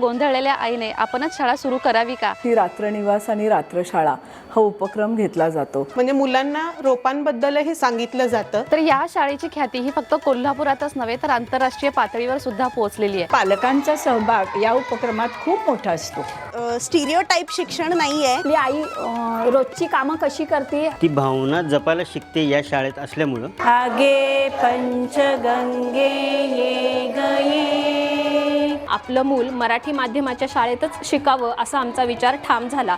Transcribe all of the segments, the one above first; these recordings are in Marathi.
गोंधळलेल्या आईने आपणच शाळा सुरू करावी का? ती रात्रनिवास आणि रात्रशाळा हा उपक्रम घेतला जातो. म्हणजे मुलांना रोपांबद्दलही सांगितलं जातं. तर या शाळेची ख्याती ही फक्त कोल्हापुरातच नव्हे तर आंतरराष्ट्रीय पातळीवर सुद्धा पोहोचलेली आहे. पालकांचा सहभाग या उपक्रमात खूप मोठा असतो. स्टिरिओ टाईप शिक्षण नाहीये. आपली आई अं, रोजची कामं कशी करते? ती भावना जपायला शिकते या शाळेत असल्यामुळं. आगे पंचगंगे ये गये. आपलं मूल मराठी माध्यमाच्या शाळेतच शिकावं असा आमचा विचार ठाम झाला.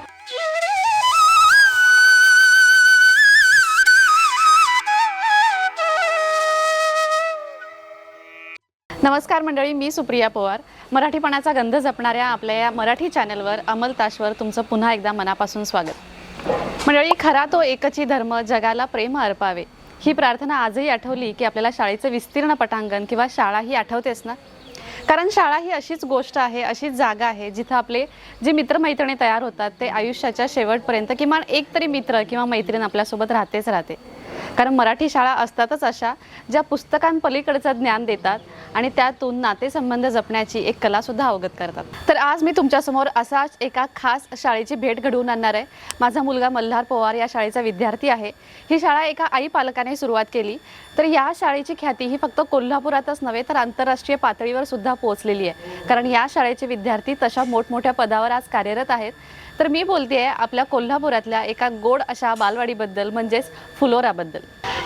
नमस्कार मंडळी मी सुप्रिया पवार. मराठीपणाचा गंध जपणाऱ्या आपल्या या मराठी चॅनलवर अमल ताशवर तुमचं पुन्हा एकदा मनापासून स्वागत. मंडळी खरा तो एकची धर्म जगाला प्रेम अर्पावे. ही प्रार्थना आजही आठवली की आपल्याला शाळेचं विस्तीर्ण पटांगण किंवा शाळा ही आठवतेच ना? कारण शाळा ही अशीच गोष्ट आहे अशीच जागा आहे जिथं आपले जे मित्रमैत्रिणी तयार होतात ते आयुष्याच्या शेवटपर्यंत किमान एक तरी मित्र किंवा मैत्रीण आपल्यासोबत राहतेच राहते. कारण मराठी शाळा असतातच अशा ज्या पुस्तकांपलीकडचं ज्ञान देतात आणि त्यातून नातेसंबंध जपण्याची एक कलासुद्धा अवगत करतात. तर आज मी तुमच्यासमोर असाच एका खास शाळेची भेट घडवून आणणार आहे. माझा मुलगा मल्हार पवार या शाळेचा विद्यार्थी आहे. ही शाळा एका आई पालकाने सुरुवात केली. तर या शाळेची ख्याती ही फक्त कोल्हापुरातच नव्हे तर आंतरराष्ट्रीय पातळीवर सुद्धा पोहोचलेली आहे. कारण या शाळेचे विद्यार्थी तशा मोठमोठ्या पदावर आज कार्यरत आहेत. तर मी बोलते आपल्या कोल्हापुरातल्या एका गोड अशा बालवाडीबद्दल म्हणजेच फुलोराबद्दल.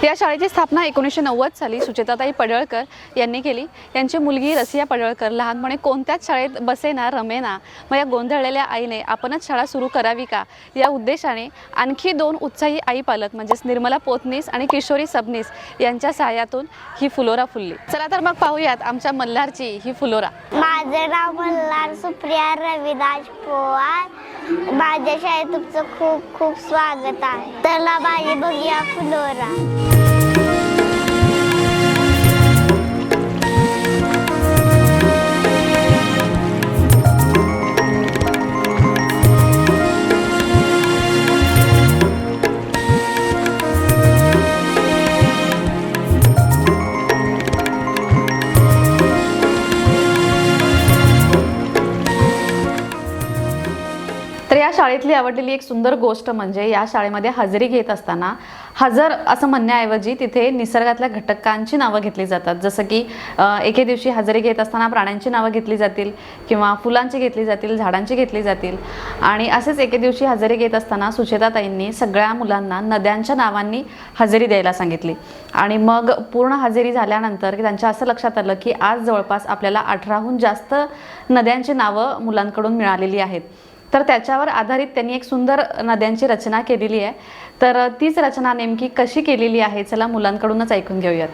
या शाळेची स्थापना एकोणीसशे नव्वद साली सुचेताताई पडळकर यांनी केली. यांची मुलगी रसिया पडळकर लहानपणी कोणत्याच शाळेत बसेना रमेना मग या गोंधळलेल्या आईने आपणच शाळा सुरू करावी का? या उद्देशाने आणखी दोन उत्साही आई पालक म्हणजेच निर्मला पोतनीस आणि किशोरी सबनीस यांच्या सहाय्यातून ही फुलोरा फुलली. चला तर मग पाहूयात आमच्या मल्हारची ही फुलोरा. माझं नाव मल्हार सुप्रिया रविदास पोवार. माझ्या शाळेत तुमचं खूप खूप स्वागत आहे. चला बाई बघूया फुलोरा शाळेतली आवडलेली एक सुंदर गोष्ट म्हणजे या शाळेमध्ये हजेरी घेत असताना हजर असं म्हणण्याऐवजी तिथे निसर्गातल्या घटकांची नावं घेतली जातात. जसं की एके दिवशी हजेरी घेत असताना प्राण्यांची नावं घेतली जातील किंवा फुलांची घेतली जातील झाडांची घेतली जातील. आणि असेच एके दिवशी हजेरी घेत असताना सुचेताताईंनी सगळ्या मुलांना नद्यांच्या नावांनी हजेरी द्यायला सांगितली. आणि मग पूर्ण हजेरी झाल्यानंतर की त्यांच्या असं लक्षात आलं की आज जवळपास आपल्याला अठराहून जास्त नद्यांची नावं मुलांकडून मिळालेली आहेत. तर त्याच्यावर आधारित त्यांनी एक सुंदर नद्यांची रचना केलेली आहे. तर तीच रचना नेमकी कशी केलेली आहे चला मुलांकडूनच ऐकून घेऊयात.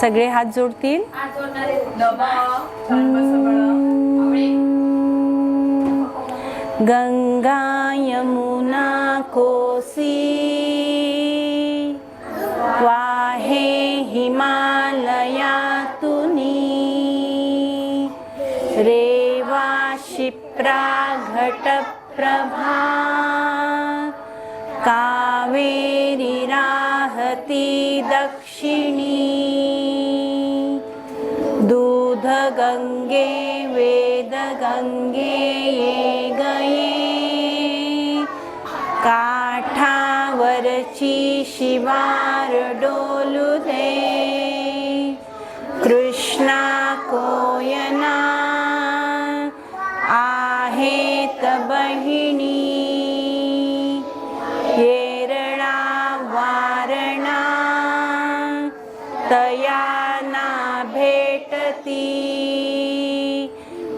सगळे हात जोडतील. गंगा यमुना कोसी. वाहे हिमालया तुनी रेवा शिप्रा घटप्रभा। कावेरी राहती दक्षिणी। दूध गंगे वेद गंगे ये गये। काठावरची शिवार डोलू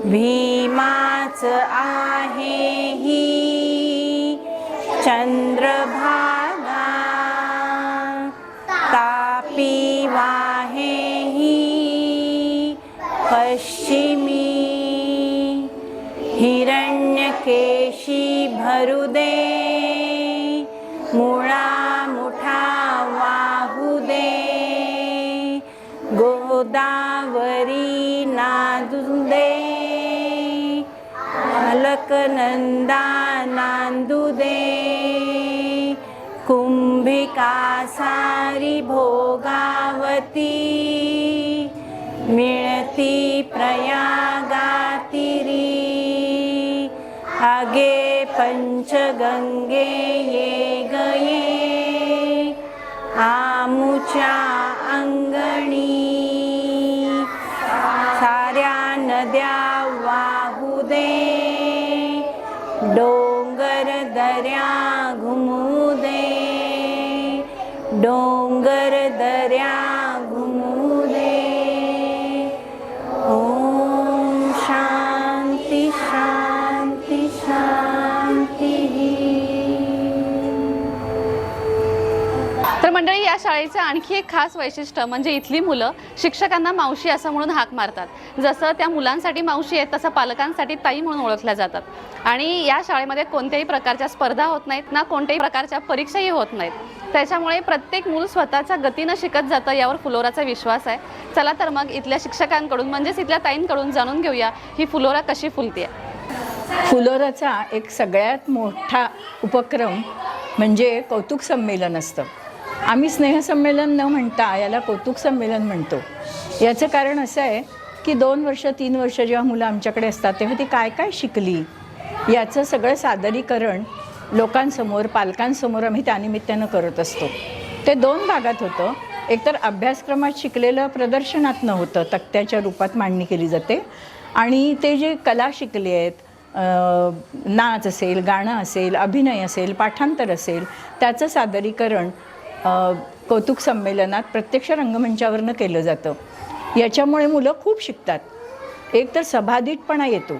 भीमाच आहे ही. चंद्रभा नंदा नांदू दे कुंभिका सारी भोगावती। मिळती प्रयागातिरी। आगे पंचगंगे ये गये। आमुच्या डोंगर दऱ्या घुमू दे शाळेचं आणखी एक खास वैशिष्ट्य म्हणजे इथली मुलं शिक्षकांना मावशी असं म्हणून हाक मारतात. जसं त्या मुलांसाठी मावशी आहेत तसं पालकांसाठी ताई म्हणून ओळखल्या जातात. आणि या शाळेमध्ये कोणत्याही प्रकारच्या स्पर्धा होत नाहीत ना कोणत्याही प्रकारच्या परीक्षाही होत नाहीत. त्याच्यामुळे प्रत्येक मूल स्वतःच्या गतीनं शिकत जातं यावर फुलोराचा विश्वास आहे. चला तर मग इथल्या शिक्षकांकडून म्हणजेच इथल्या ताईंकडून जाणून घेऊया ही फुलोरा कशी फुलते फुलोराचा एक सगळ्यात मोठा उपक्रम म्हणजे कौतुक संमेलन असतं. आम्ही स्नेहसंमेलन न म्हणता याला कौतुक संमेलन म्हणतो. याचं कारण असं आहे की दोन वर्ष तीन वर्ष जेव्हा मुलं आमच्याकडे असतात तेव्हा ती काय काय शिकली? याचं सगळं सादरीकरण लोकांसमोर पालकांसमोर आम्ही त्यानिमित्तानं करत असतो. ते दोन भागात होतं. एकतर अभ्यासक्रमात शिकलेलं प्रदर्शनातनं होतं तक्त्याच्या रूपात मांडणी केली जाते. आणि ते जे कला शिकले आहेत नाच असेल गाणं असेल अभिनय असेल पाठांतर असेल त्याचं सादरीकरण कौतुक संमेलनात प्रत्यक्ष रंगमंचावरनं केलं जातं. याच्यामुळे मुलं खूप शिकतात. एक तर सभाधीटपणा येतो.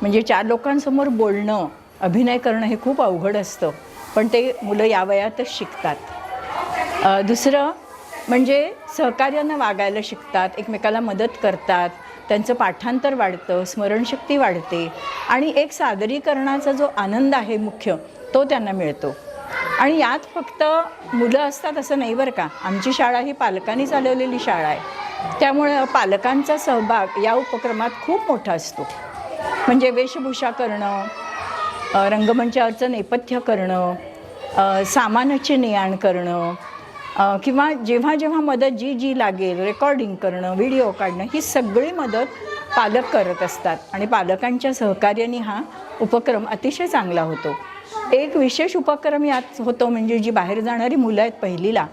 म्हणजे चार लोकांसमोर बोलणं अभिनय करणं हे खूप अवघड असतं. पण ते मुलं या वयातच शिकतात दुसरं म्हणजे सहकार्यानं वागायला शिकतात एकमेकाला मदत करतात त्यांचं पाठांतर वाढतं स्मरणशक्ती वाढते आणि एक सादरीकरणाचा जो आनंद आहे मुख्य तो त्यांना मिळतो. आणि यात फक्त मुलं असतात असं नाही बरं का. आमची शाळा ही पालकांनी चालवलेली शाळा आहे. त्यामुळं पालकांचा सहभाग या उपक्रमात खूप मोठा असतो. म्हणजे वेशभूषा करणं रंगमंचावरचं नेपथ्य करणं सामानाचे सामानाची ने-आण करणं किंवा जेव्हा जेव्हा मदत जी जी लागेल रेकॉर्डिंग करणं व्हिडिओ काढणं ही सगळी मदत पालक करत असतात. आणि पालकांच्या सहकार्याने हा उपक्रम अतिशय चांगला होतो. एक विशेष उपक्रम यात होतो म्हणजे जी बाहेर जाणारी मुलं आहेत पहिलीला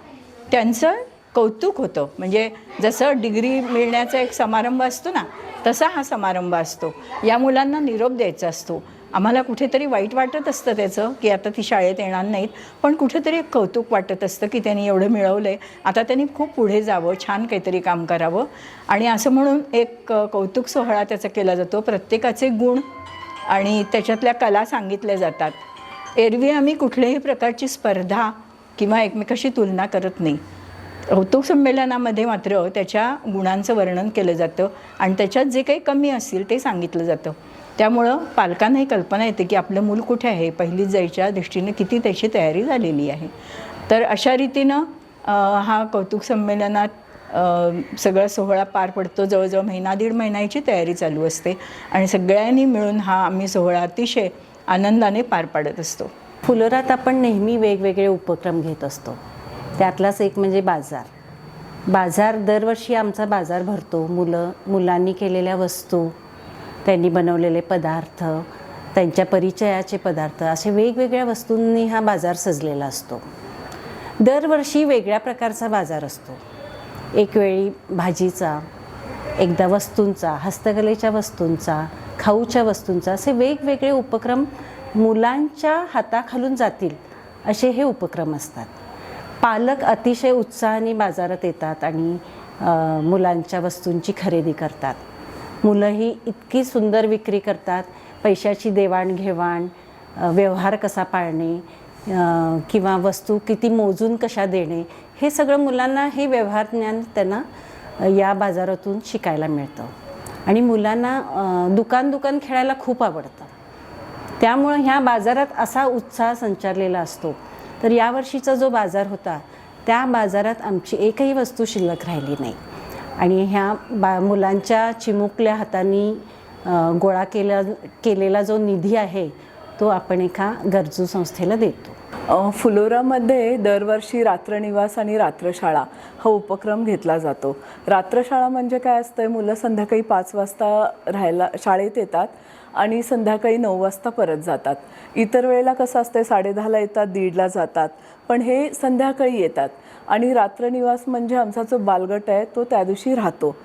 त्यांचं कौतुक होतं. म्हणजे जसं डिग्री मिळण्याचा एक समारंभ असतो ना तसा हा समारंभ असतो. या मुलांना निरोप द्यायचा असतो. आम्हाला कुठेतरी वाईट वाटत असतं त्याचं की आता ती शाळेत येणार नाहीत पण कुठेतरी एक कौतुक वाटत असतं की त्यांनी एवढं मिळवलं आहे आता त्यांनी खूप पुढे जावं छान काहीतरी काम करावं. आणि असं म्हणून एक कौतुक सोहळा त्याचा केला जातो. प्रत्येकाचे गुण आणि त्याच्यातल्या कला सांगितल्या जातात. एरवी आम्ही कुठल्याही प्रकारची स्पर्धा किंवा एकमेकाशी तुलना करत नाही. कौतुक संमेलनामध्ये मात्र त्याच्या गुणांचं वर्णन केलं जातं आणि त्याच्यात जे काही कमी असतील ते सांगितलं जातं. त्यामुळं पालकांनाही कल्पना येते की आपलं मूल कुठे आहे? पहिलीच जायच्या दृष्टीने किती त्याची तयारी झालेली आहे? तर अशा रीतीनं हा कौतुक संमेलनात सगळा सोहळा पार पडतो. जवळजवळ महिना दीड महिन्याची तयारी चालू असते. आणि सगळ्यांनी मिळून हा आम्ही सोहळा अतिशय आनंदाने पार पाडत असतो. फुलोरात आपण नेहमी वेगवेगळे उपक्रम घेत असतो. त्यातलाच एक म्हणजे बाजार. बाजार दरवर्षी आमचा बाजार भरतो. मुलं मुलांनी केलेल्या वस्तू त्यांनी बनवलेले पदार्थ त्यांच्या परिचयाचे पदार्थ असे वेगवेगळ्या वस्तूंनी हा बाजार सजलेला असतो. दरवर्षी वेगळ्या प्रकारचा बाजार असतो. एक वेळी भाजीचा एकदा वस्तूंचा हस्तकलेच्या वस्तूंचा खाऊच्या वस्तूंचा असे वेगवेगळे उपक्रम मुलांच्या हाताखालून जातील असे हे उपक्रम असतात. पालक अतिशय उत्साहाने बाजारात येतात आणि मुलांच्या वस्तूंची खरेदी करतात. मुलंही इतकी सुंदर विक्री करतात पैशाची देवाणघेवाण व्यवहार कसा पाळणे किंवा वस्तू किती मोजून कशा देणे हे सगळं मुलांना हे व्यवहार ज्ञान त्यांना या बाजारातून शिकायला मिळतं. आणि मुलांना दुकान दुकान खेळायला खूप आवडतं. त्यामुळं ह्या बाजारात असा उत्साह संचारलेला असतो. तर यावर्षीचा जो बाजार होता त्या बाजारात आमची एकही वस्तू शिल्लक राहिली नाही. आणि ह्या बा मुलांच्या चिमुकल्या हातांनी गोळा केला केलेला जो निधी आहे तो आपण एका गरजू संस्थेला देतो. फुलोरामध्ये दरवर्षी रात्रनिवास आणि रात्रशाळा हा उपक्रम घेतला जातो. रात्रशाळा म्हणजे काय असतं मुलं संध्याकाळी पाच वाजता राहायला शाळेत येतात आणि संध्याकाळी नऊ वाजता परत जातात. इतर वेळेला कसं असतं साडेदहाला येतात दीडला जातात. पण हे संध्याकाळी येतात. आणि रात्रनिवास म्हणजे आमचा जो बालगट आहे तो त्या दिवशी राहतो.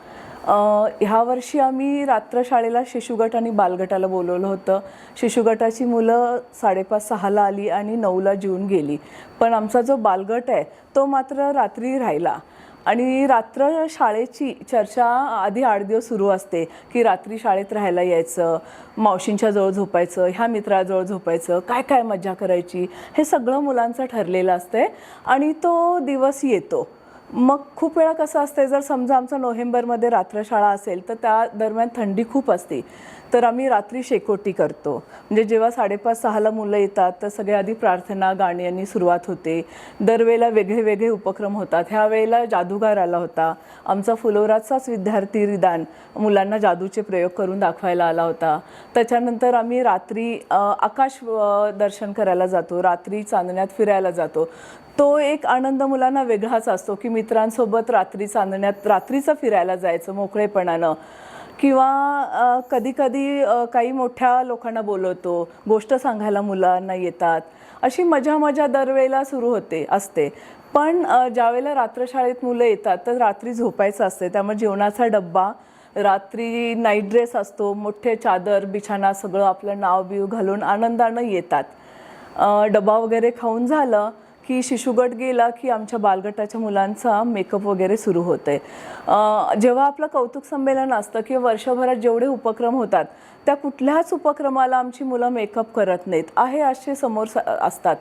ह्या वर्षी आम्ही रात्रशाळेला शिशुगट आणि बालगटाला बोलवलं होतं. शिशुगटाची मुलं साडेपाच सहाला आली आणि नऊला जेवून गेली. पण आमचा जो बालगट आहे तो मात्र रात्री राहिला. आणि रात्र शाळेची चर्चा आधी आठ दिवस सुरू असते की रात्री शाळेत राहायला यायचं मावशींच्या जवळ झोपायचं ह्या मित्राजवळ झोपायचं काय काय मजा करायची हे सगळं मुलांचं ठरलेलं असतंय. आणि तो दिवस येतो. मग खूप वेळा कसं असते जर समजा आमचं नोव्हेंबरमध्ये रात्रशाळा असेल तर त्या दरम्यान थंडी खूप असते. तर आम्ही रात्री शेकोटी करतो. म्हणजे जेव्हा साडेपाच सहाला मुलं येतात तर सगळे आधी प्रार्थना गाणी यांनी सुरुवात होते. दरवेळेला वेगळे वेगळे उपक्रम होतात. ह्या वेळेला जादूगार आला होता. आमचा फुलोराचाच विद्यार्थी रिदान मुलांना जादूचे प्रयोग करून दाखवायला आला होता. त्याच्यानंतर आम्ही रात्री आकाश दर्शन करायला जातो. रात्री चांदण्यात फिरायला जातो. तो एक आनंद मुलांना वेगळाच असतो की मित्रांसोबत रात्री चांदण्यात रात्रीचं फिरायला जायचं मोकळेपणानं. किंवा कधी कधी काही मोठ्या लोकांना बोलवतो गोष्ट सांगायला मुलांना येतात. अशी मजा मजा दरवेळेला सुरू होते असते. पण ज्यावेळेला रात्रशाळेत मुलं येतात तर रात्री झोपायचं असते. त्यामुळे जेवणाचा डब्बा रात्री नाईट ड्रेस असतो मोठे चादर बिछाना सगळं आपलं नाव बिव घालून आनंदानं येतात. डबा वगैरे खाऊन झालं की शिशुगट गेला की आमच्या बालगटाच्या मुलांचा मेकअप वगैरे सुरू होतं आहे जेव्हा आपलं कौतुक संमेलन असतं किंवा वर्षभरात जेवढे उपक्रम होतात त्या कुठल्याच उपक्रमाला आमची मुलं मेकअप करत नाहीत. आहे असे समोर असतात.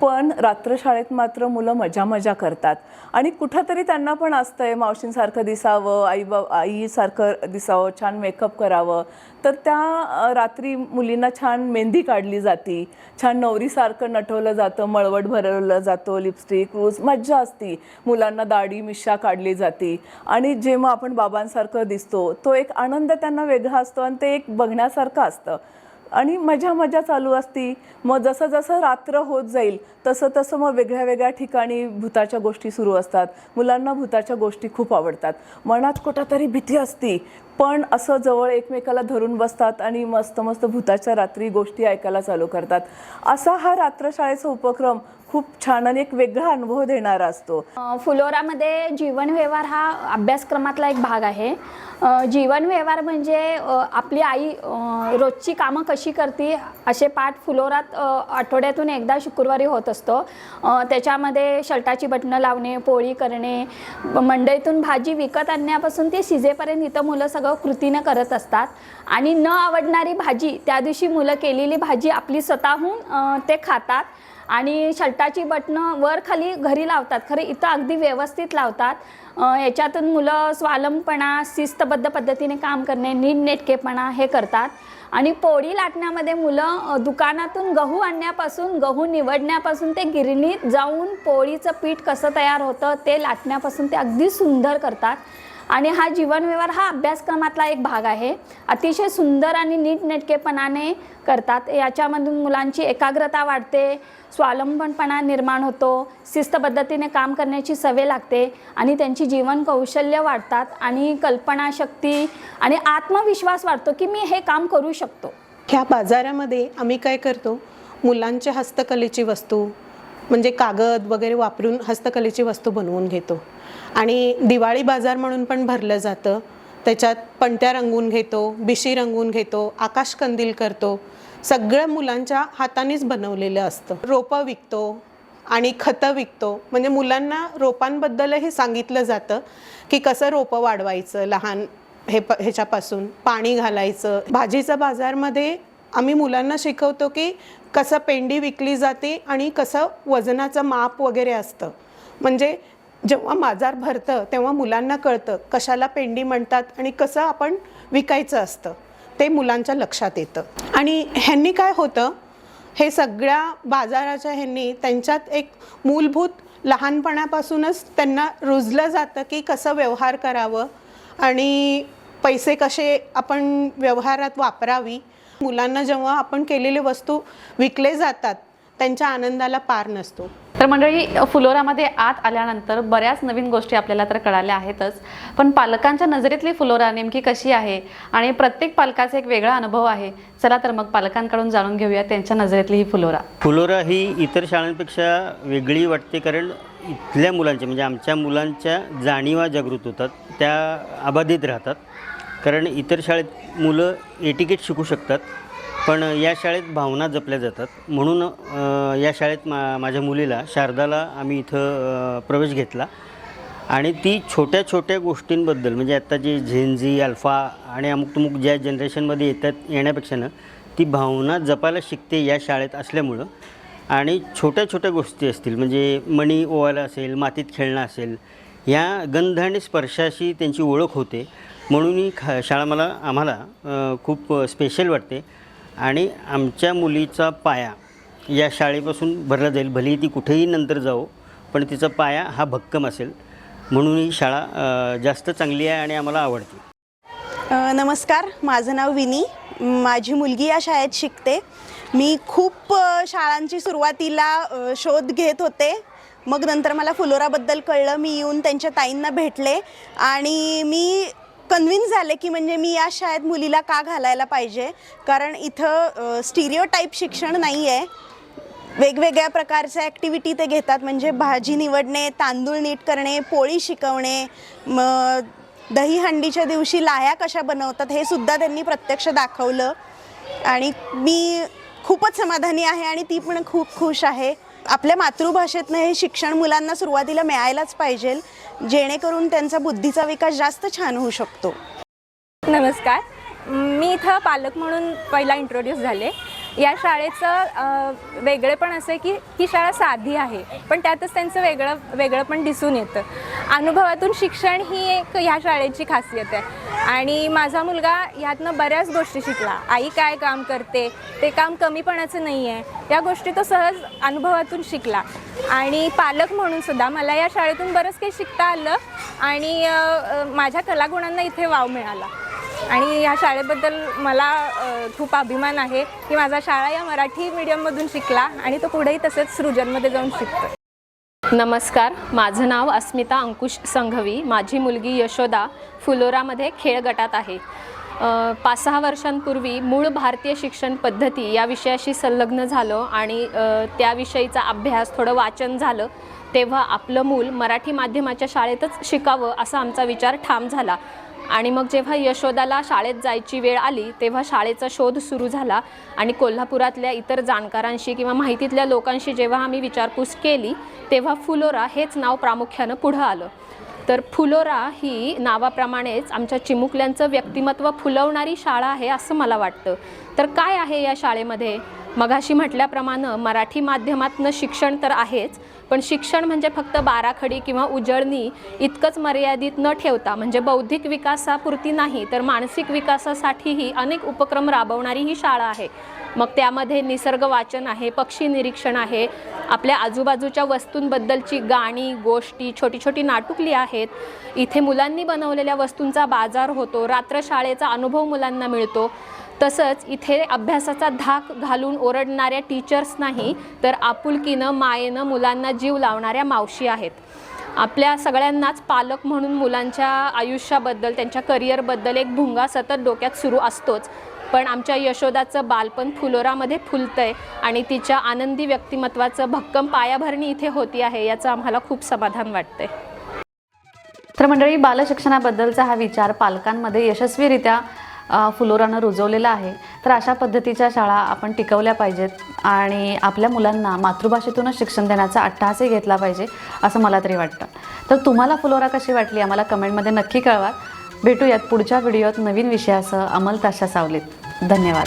पण रात्रशाळेत मात्र मुलं मजा मजा करतात. आणि कुठंतरी त्यांना पण असतंय मावशींसारखं दिसावं आई बा आईसारखं दिसावं छान मेकअप करावं. तर त्या रात्री मुलींना छान मेहंदी काढली जाती. छान नवरीसारखं नटवलं जातं मळवट भरवलं जातो लिपस्टिक रूज मज्जा असती. मुलांना दाढी मिशा काढली जाते. आणि जेव्हा आपण बाबांसारखं दिसतो तो एक आनंद त्यांना वेगळा असतो आणि ते एक बघण्यासारखं असतं. आणि मजा मजा चालू असती. मग जसं जसं रात्र होत जाईल तसं तसं मग वेगळ्या वेगळ्या ठिकाणी भूताच्या गोष्टी सुरू असतात. मुलांना भूताच्या गोष्टी खूप आवडतात. मनात कुठंतरी भीती असती पण असं जवळ एकमेकाला धरून बसतात आणि मस्त मस्त भूताच्या रात्री गोष्टी ऐकायला चालू करतात. असा हा रात्रशाळेचा उपक्रम खूप छान आणि एक वेगळा अनुभव देणारा असतो. फुलोरामध्ये जीवन व्यवहार हा अभ्यासक्रमातला एक भाग आहे. जीवन व्यवहार म्हणजे आपली आई रोजची कामं कशी करते असे पाठ फुलोरात आठवड्यातून एकदा शुक्रवारी होत असतो. त्याच्यामध्ये शर्टाची बटणं लावणे पोळी करणे मंडईतून भाजी विकत आणण्यापासून ते शिजेपर्यंत इथं मुलं सगळं कृतीनं करत असतात. आणि न आवडणारी भाजी त्या दिवशी मुलं केलेली भाजी आपली स्वतःहून ते खातात. आणि शर्टाची बटणं वर खाली घरी लावतात. खरं इथं अगदी व्यवस्थित लावतात. याच्यातून मुलं स्वालंबपणा शिस्तबद्ध पद्धतीने काम करणे नीटनेटकेपणा हे करतात. आणि पोळी लाटण्यामध्ये मुलं दुकानातून गहू आणण्यापासून गहू निवडण्यापासून ते गिरणीत जाऊन पोळीचं पीठ कसं तयार होतं ते लाटण्यापासून ते अगदी सुंदर करतात. आणि हा जीवनव्यवहार हा अभ्यासक्रमातला एक भाग आहे. अतिशय सुंदर आणि नीटनेटकेपणाने करतात. याच्यामधून मुलांची एकाग्रता वाढते स्वावलंबनपणा निर्माण होतो शिस्त पद्धतीने काम करण्याची सवय लागते आणि त्यांची जीवन कौशल्य वाढतात आणि कल्पनाशक्ती आणि आत्मविश्वास वाढतो की मी हे काम करू शकतो. ह्या बाजारामध्ये आम्ही काय करतो? मुलांच्या हस्तकलेची वस्तू म्हणजे कागद वगैरे वापरून हस्तकलेची वस्तू बनवून घेतो. आणि दिवाळी बाजार म्हणून पण भरलं जातं. त्याच्यात पणत्या रंगून घेतो बिशी रंगून घेतो आकाश कंदील करतो. सगळं मुलांच्या हातानेच बनवलेलं असतं. रोपं विकतो आणि खतं विकतो. म्हणजे मुलांना रोपांबद्दलही सांगितलं जातं की कसं रोपं वाढवायचं लहान हे प ह्याच्यापासून पाणी घालायचं. भाजीचा बाजारमध्ये आम्ही मुलांना शिकवतो की कसं पेंडी विकली जाते आणि कसं वजनाचं माप वगैरे असतं. म्हणजे जेव्हा माजार भरतं तेव्हा मुलांना कळतं कशाला पेंडी म्हणतात आणि कसं आपण विकायचं असतं. ते मुलांच्या लक्षात येतं. आणि ह्यांनी काय होतं? हे सगळ्या बाजाराच्या ह्यांनी त्यांच्यात एक मूलभूत लहानपणापासूनच त्यांना रुजलं जातं की कसं व्यवहार करावं आणि पैसे कसे आपण व्यवहारात वापरावी. मुलांना जेव्हा आपण केलेले वस्तू विकले जातात त्यांच्या आनंदाला पार नसतो. तर मंडळी फुलोरामध्ये आत आल्यानंतर बऱ्याच नवीन गोष्टी आपल्याला तर कळाल्या आहेतच. पण पालकांच्या नजरेतली फुलोरा नेमकी कशी आहे? आणि प्रत्येक पालकाचा एक वेगळा अनुभव आहे. चला तर मग पालकांकडून जाणून घेऊया त्यांच्या नजरेतली ही फुलोरा. फुलोरा ही इतर शाळांपेक्षा वेगळी वाटते कारण इथल्या मुलांच्या म्हणजे आमच्या मुलांच्या जाणीवा जागृत होतात त्या अबाधित राहतात. कारण इतर शाळेत मुलं एटिकेट शिकू शकतात. पण या शाळेत भावना जपल्या जातात. म्हणून या शाळेत मा माझ्या मुलीला शारदाला आम्ही इथं प्रवेश घेतला. आणि ती छोट्या छोट्या गोष्टींबद्दल म्हणजे आत्ता जे झेंझी अल्फा आणि अमुक तुमुक ज्या जनरेशनमध्ये येतात येण्यापेक्षा ना ती भावना जपायला शिकते या शाळेत असल्यामुळं. आणि छोट्या छोट्या गोष्टी असतील म्हणजे मणी ओवायला असेल मातीत खेळणं असेल या गंध आणि स्पर्शाशी त्यांची ओळख होते. म्हणून ही खा शाळा मला आम्हाला खूप स्पेशल वाटते. आणि आमच्या मुलीचा पाया या शाळेपासून भरला जाईल. भलेही ती कुठेही नंतर जाओ पण तिचा पाया हा भक्कम असेल. म्हणून ही शाळा जास्त चांगली आहे आणि आम्हाला आवडते. नमस्कार. माझं नाव विनी. माझी मुलगी या शाळेत शिकते. मी खूप शाळांची सुरुवातीला शोध घेत होते. मग नंतर मला फुलोराबद्दल कळलं. मी येऊन त्यांच्या ताईंना भेटले आणि मी कन्व्हिन्स झाले की म्हणजे मी या शाळेत मुलीला का घालायला पाहिजे? कारण इथं स्टिरिओ टाईप शिक्षण नाही आहे वेगवेगळ्या प्रकारच्या ॲक्टिव्हिटी ते घेतात. म्हणजे भाजी निवडणे तांदूळ नीट करणे पोळी शिकवणे मग दहीहंडीच्या दिवशी लाह्या कशा बनवतात हे सुद्धा त्यांनी प्रत्यक्ष दाखवलं. आणि मी खूपच समाधानी आहे आणि ती पण खूप खुश आहे. आपल्या मातृभाषेतनं हे शिक्षण मुलांना सुरुवातीला मिळायलाच पाहिजे जेणेकरून त्यांचा बुद्धीचा विकास जास्त छान होऊ शकतो. नमस्कार. मी इथं पालक म्हणून पहिला इंट्रोड्यूस झाले. या शाळेचं वेगळे वेगळेपण असं आहे की ही शाळा साधी आहे पण त्यातच त्यांचं वेगळं वेगळं पण दिसून येतं. अनुभवातून शिक्षण ही एक ह्या शाळेची खासियत आहे. आणि माझा मुलगा ह्यातनं बऱ्याच गोष्टी शिकला. आई काय काम करते ते काम कमीपणाचं नाही आहे. या गोष्टी तो सहज अनुभवातून शिकला. आणि पालक म्हणून सुद्धा मला या शाळेतून बरंच काही शिकता आलं आणि माझ्या कलागुणांना इथे वाव मिळाला. आणि या शाळेबद्दल मला खूप अभिमान आहे की माझा शाळा या मराठी मीडियममधून शिकला आणि तो पुढेही तसेच सृजनमध्ये जाऊन शिकतो नमस्कार माझं नाव अस्मिता अंकुश संघवी. माझी मुलगी यशोदा फुलोरामध्ये खेळ गटात आहे. पाच सहा वर्षांपूर्वी मूळ भारतीय शिक्षण पद्धती या विषयाशी संलग्न झालो आणि त्याविषयीचा अभ्यास थोडं वाचन झालं. तेव्हा आपलं मूल मराठी माध्यमाच्या शाळेतच शिकावं असा आमचा विचार ठाम झाला. आणि मग जेव्हा यशोदाला शाळेत जायची वेळ आली तेव्हा शाळेचा शोध सुरू झाला आणि कोल्हापुरातल्या इतर जाणकारांशी किंवा माहितीतल्या लोकांशी जेव्हा आम्ही विचारपूस केली तेव्हा फुलोरा हेच नाव प्रामुख्यानं पुढं आलं. तर फुलोरा ही नावाप्रमाणेच आमच्या चिमुकल्यांचं व्यक्तिमत्व फुलवणारी शाळा आहे असं मला वाटतं. तर काय आहे या शाळेमध्ये? मघाशी म्हटल्याप्रमाणे मराठी माध्यमातनं शिक्षण तर आहेच पण शिक्षण म्हणजे फक्त बाराखडी किंवा उजळणी इतकंच मर्यादित न ठेवता म्हणजे बौद्धिक विकासापुरती नाही तर मानसिक विकासासाठीही अनेक उपक्रम राबवणारी ही शाळा आहे. मग त्यामध्ये निसर्ग वाचन आहे पक्षी निरीक्षण आहे आपल्या आजूबाजूच्या वस्तूंबद्दलची गाणी गोष्टी छोटी छोटी नाटुकली आहेत. इथे मुलांनी बनवलेल्या वस्तूंचा बाजार होतो रात्र शाळेचा अनुभव मुलांना मिळतो. तसंच इथे अभ्यासाचा धाक घालून ओरडणाऱ्या टीचर्स नाही तर आपुलकीनं मायेनं मुलांना जीव लावणाऱ्या मावशी आहेत. आपल्या सगळ्यांनाच पालक म्हणून मुलांच्या आयुष्याबद्दल त्यांच्या करिअरबद्दल एक भुंगा सतत डोक्यात सुरू असतोच. पण आमच्या यशोदाचं बालपण फुलोरामध्ये फुलतंय आणि तिच्या आनंदी व्यक्तिमत्वाचं भक्कम पायाभरणी इथे होती आहे याचं आम्हाला खूप समाधान वाटतंय. तर मंडळी बालशिक्षणाबद्दलचा हा विचार पालकांमध्ये यशस्वीरित्या फुलोरानं रुजवलेलं आहे. तर अशा पद्धतीच्या शाळा आपण टिकवल्या पाहिजेत आणि आपल्या मुलांना मातृभाषेतूनच शिक्षण देण्याचा अट्टहासही घेतला पाहिजे असं मला तरी वाटतं. तर तुम्हाला फुलोरा कशी वाटली आम्हाला कमेंटमध्ये नक्की कळवा. भेटूयात पुढच्या व्हिडिओत नवीन विषयासह अमल ताशा सावलीत. धन्यवाद.